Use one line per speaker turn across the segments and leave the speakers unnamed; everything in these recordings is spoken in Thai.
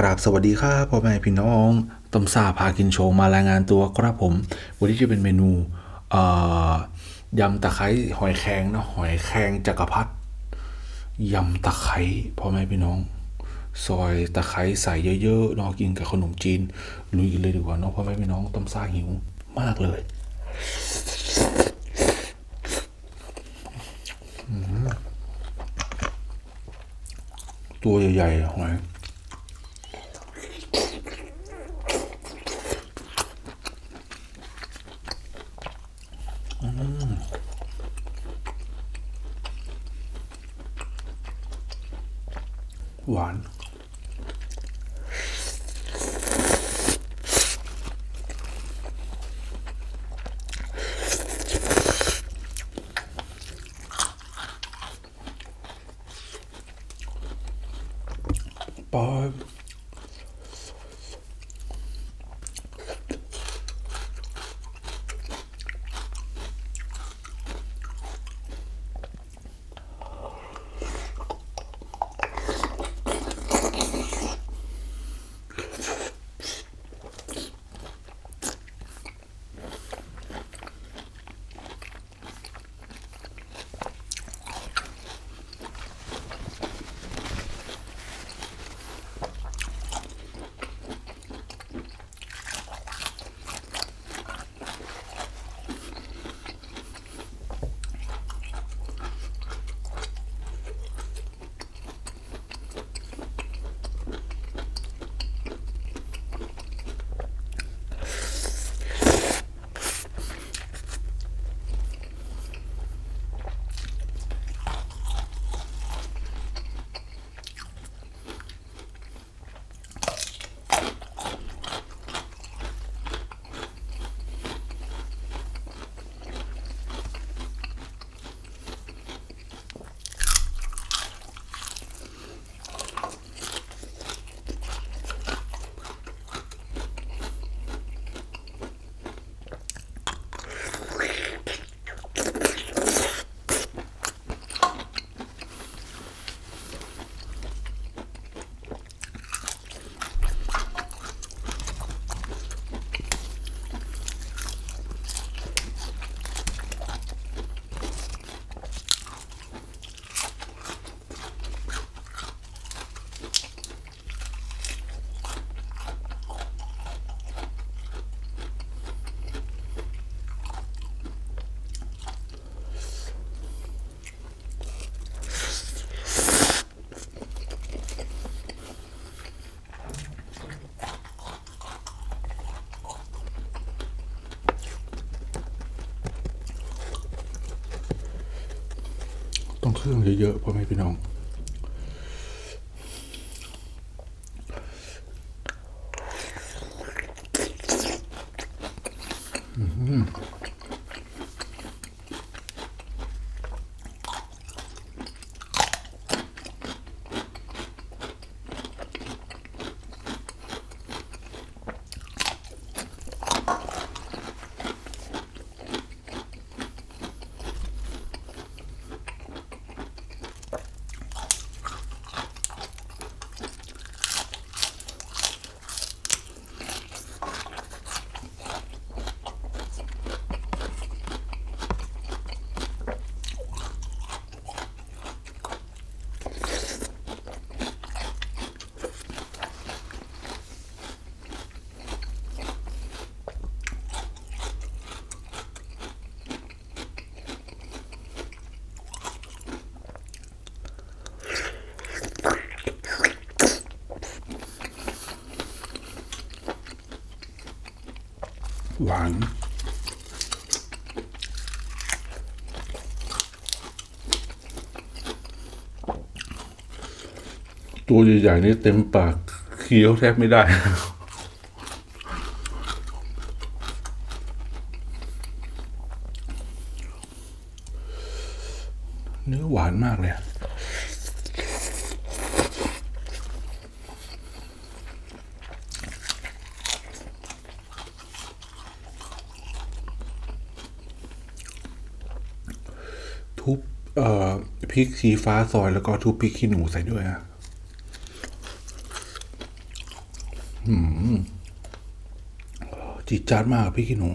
กราบสวัสดีครับพ่อแม่พี่น้องต้มซาพากินโชว์มารายงานตัวครับผม วันนี้จะเป็นเมนูยำตะไคร้หอยแครงนะหอยแครงจักรพรรดิยำตะไคร้พ่อแม่พี่น้อง ซอยตะไคร้ใส่เยอะๆนาะกินกับขนมจีนลุยกันเลยดีกว่าเนาะพ่อแม่พี่น้องต้มซาหิวมากเลยตัวใหญ่ๆหอย รื่องเยอะๆพ่อแม่พี่น้อง หวาน ตัวใหญ่ๆนี่เต็มปากเคี้ยวแทบไม่ได้เนื้อหวานมากเลย ทุบเอ่อพ ริกชี้ฟ้าซอยแล้วก็ทุบพริกขี้หนูใส่ด้วยอะจีจาดมากพริกขี้หนู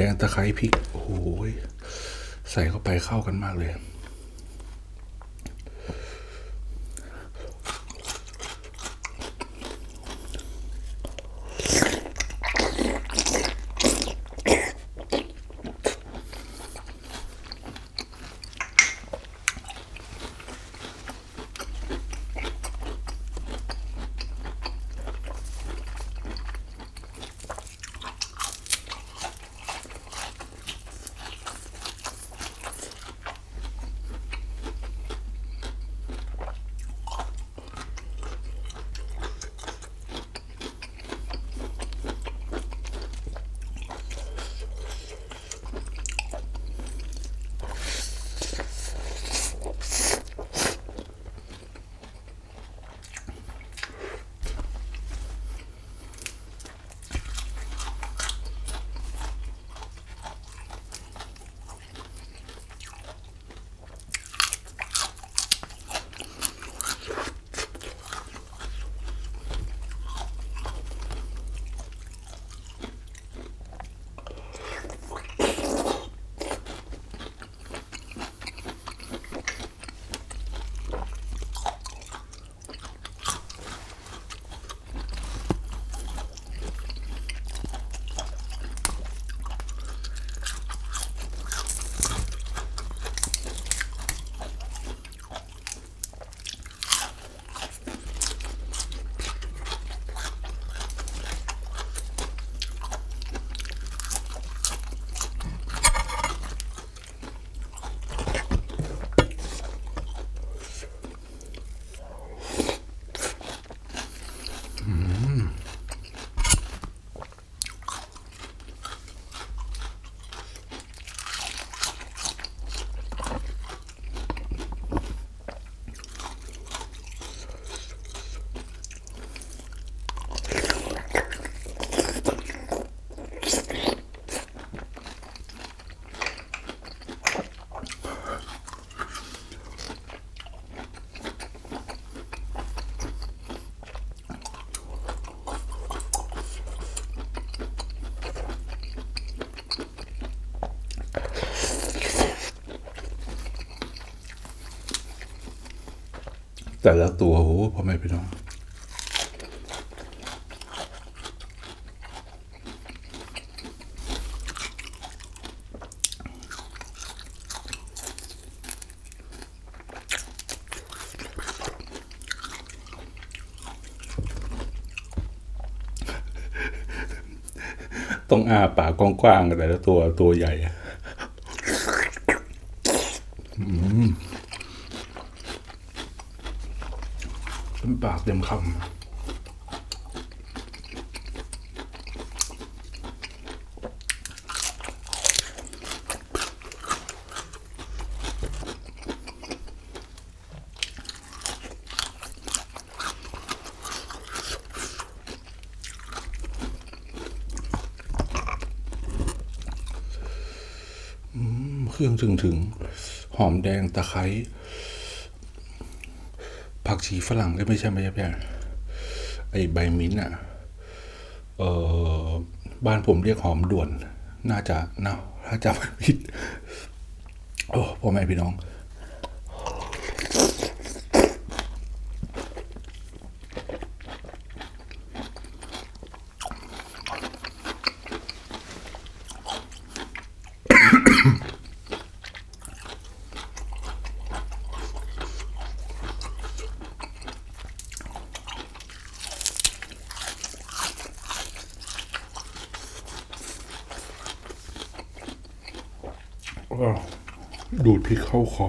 แดงตะไคร้พริก โอ้โหยใส่เข้าไปเข้ากันมากเลย แต่ละตัวโอ้โหพ่อแม่พี่น้องต้องอ้าปากกว้างๆแต่ละตัวตัวใหญ่อะเป็นปากเต็มคำเครื่องถึงถึง หอมแดงตะไคร้ กชีฝรั่งก็ไม่ใช่ไม่ใช่ไม่ใช่ไอใบมิ้นท์อะเออบ้านผมเรียกหอมด่วน น่าจะเนาะถ้าจำไม่ผิด โอ้พ่อแม่พี่น้อง ก็ดูดพริกเข้าคอ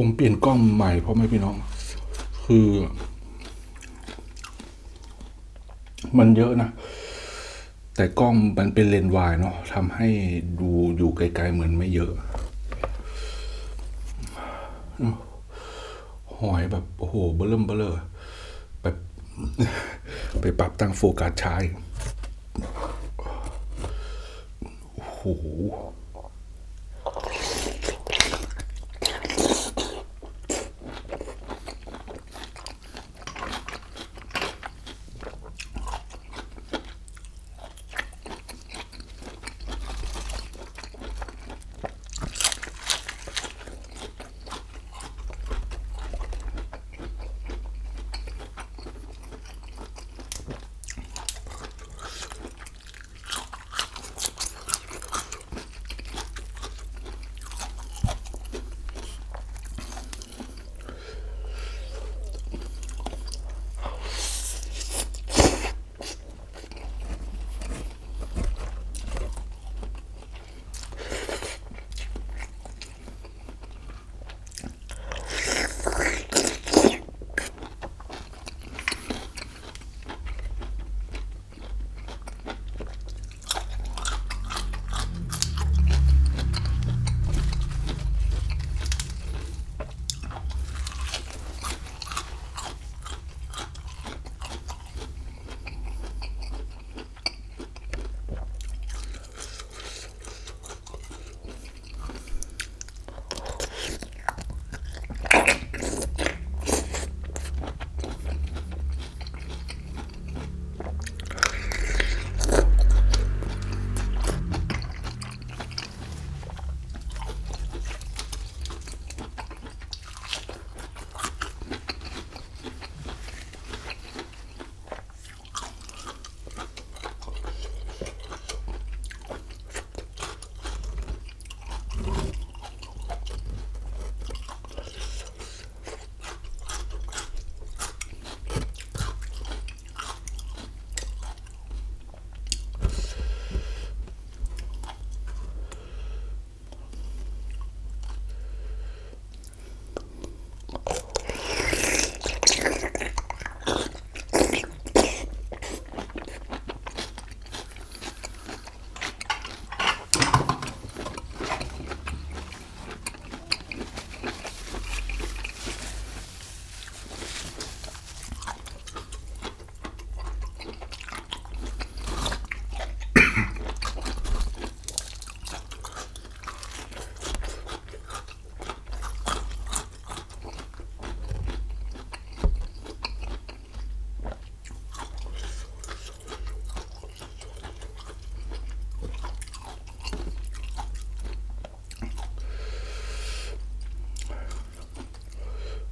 ผมเปลี่ยนกล้องใหม่เพราะไม่พี่น้อง คือ มันเยอะนะ แต่กล้องมันเป็นเลนส์วายเนาะทำให้ดูอยู่ไกลๆเหมือนไม่เยอะหอยแบบ โอ้โห เบลเริ่มเบลอแบบ ไปปรับตั้งโฟกัสช้าอีกโอ้โห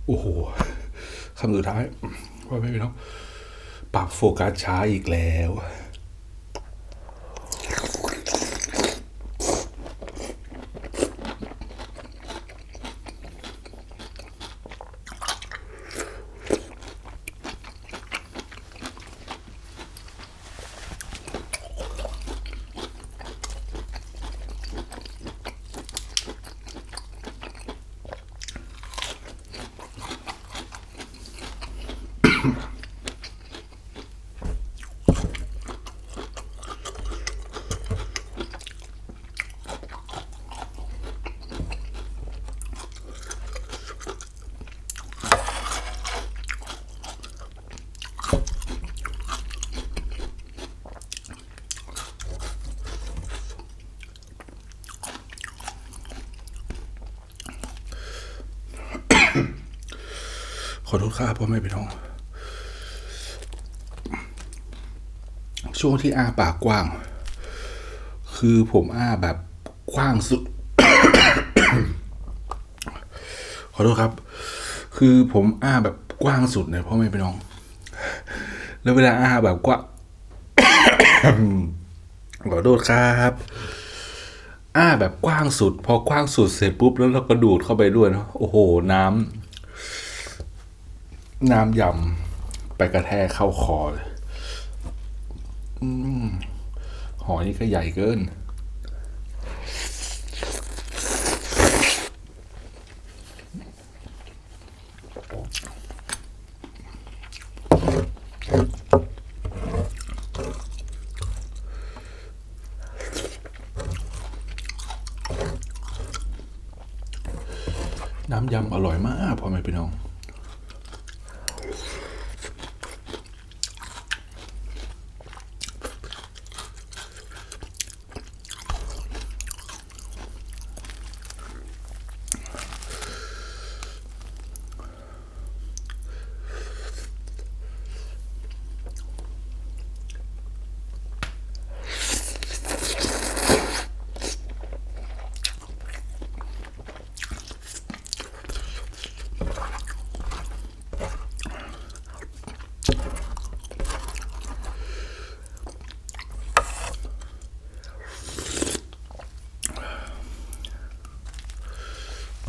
โอ้โหคำสุดท้ายว่าไม่พี่น้องปรับโฟกัสช้าอีกแล้ว ครับพ่อแม่พี่น้อง ช่วงที่อ้าปากกว้าง คือผมอ้าแบบกว้างสุด ขอโทษครับ คือผมอ้าแบบกว้างสุดเนี่ยพ่อแม่พี่น้อง แล้วเวลาอ้าแบบกว้างขอโทษครับอ้าแบบกว้างสุด พอกว้างสุดเสร็จปุ๊บแล้วเราก็ดูดเข้าไปด้วยเนาะโอ้โห น้ำ น้ำยำไปกระแทกเข้าคอเลยหอยนี่ก็ใหญ่เกิน น้ำยำอร่อยมากพ่อแม่พี่น้อง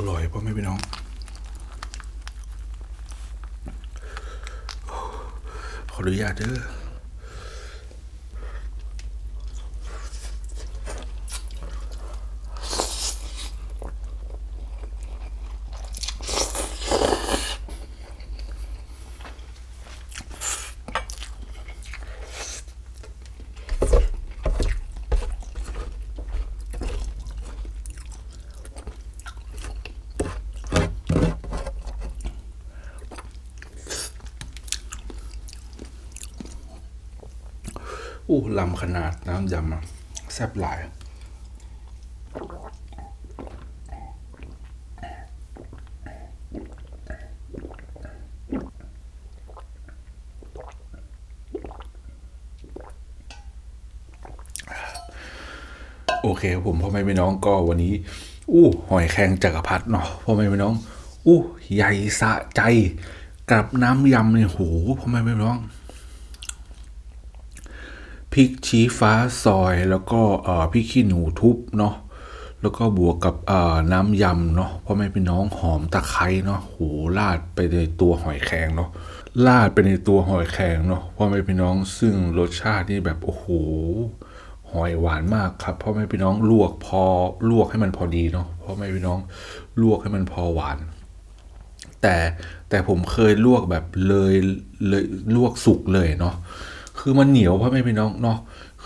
ร่อยพ่อแม่พี่น้อง ขออนุญาตเด้อ อู้ลำขนาดน้ำยำแซ่บหลายโอเคผมพ่อแม่พี่น้องก็วันนี้ อู้หอยแครงจักรพรรดิเนาะพ่อแม่พี่น้อง อู้ใหญ่สะใจ กับน้ำยำเนี่ยโหพ่อแม่พี่น้อง พริกชี้ฟ้าซอย แล้วก็เอ่อพริกขี้หนูทุบเนาะแล้วก็บวกกับน้ำยำเนาะพ่อแม่พี่น้องหอมตะไคร้เนาะโหราดไปในตัวหอยแครงเนาะราดไปในตัวหอยแครงเนาะพ่อแม่พี่น้องซึ่งรสชาตินี่แบบโอ้โหหอยหวานมากครับพ่อแม่พี่น้องลวกพอลวกให้มันพอดีเนาะพ่อแม่พี่น้องลวกให้มันพอหวาน แต่แต่ผมเคยลวกแบบเลยเลยลวกสุกเลยเนาะ คือมันเหนียวเพราะไม่พี่น้องเนาะ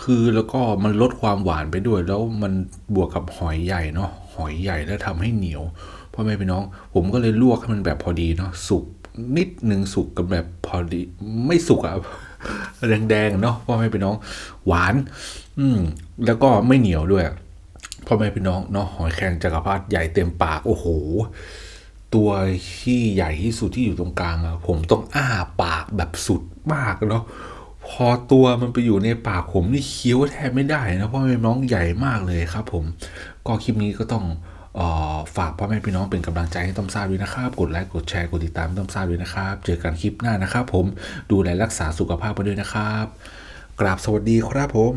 คือแล้วก็มันลดความหวานไปด้วย แล้วมันบวกกับหอยใหญ่เนาะหอยใหญ่แล้วทำให้เหนียวพ่อแม่พี่น้อง ผมก็เลยลวกให้มันแบบพอดีเนาะสุกนิดหนึ่งสุกกับแบบพอดี ไม่สุกอะแดงๆเนาะพ่อแม่พี่น้อง หวาน อืมแล้วก็ไม่เหนียวด้วยพ่อแม่พี่น้องเนาะหอยแครงจักรพรรดิใหญ่เต็มปากโอ้โห ตัวที่ใหญ่ที่สุดที่อยู่ตรงกลางอะผมต้องอ้าปากแบบสุดมากเนาะ พอตัวมันไปอยู่ในปากผมนี่เคี้ยวแทบไม่ได้นะเพราะมันน้องใหญ่มากเลยครับ ผมก็คลิปนี้ก็ต้องออฝากพ่อแม่พี่น้องเป็นกำลังใจให้ต้อมซ่าด้วยนะครับ กดไลค์กดแชร์กดติดตามต้อมซ่าด้วยนะครับ เจอกันคลิปหน้านะครับ ผมดูแลรักษาสุขภาพไปด้วยนะครับ กราบสวัสดีครับผม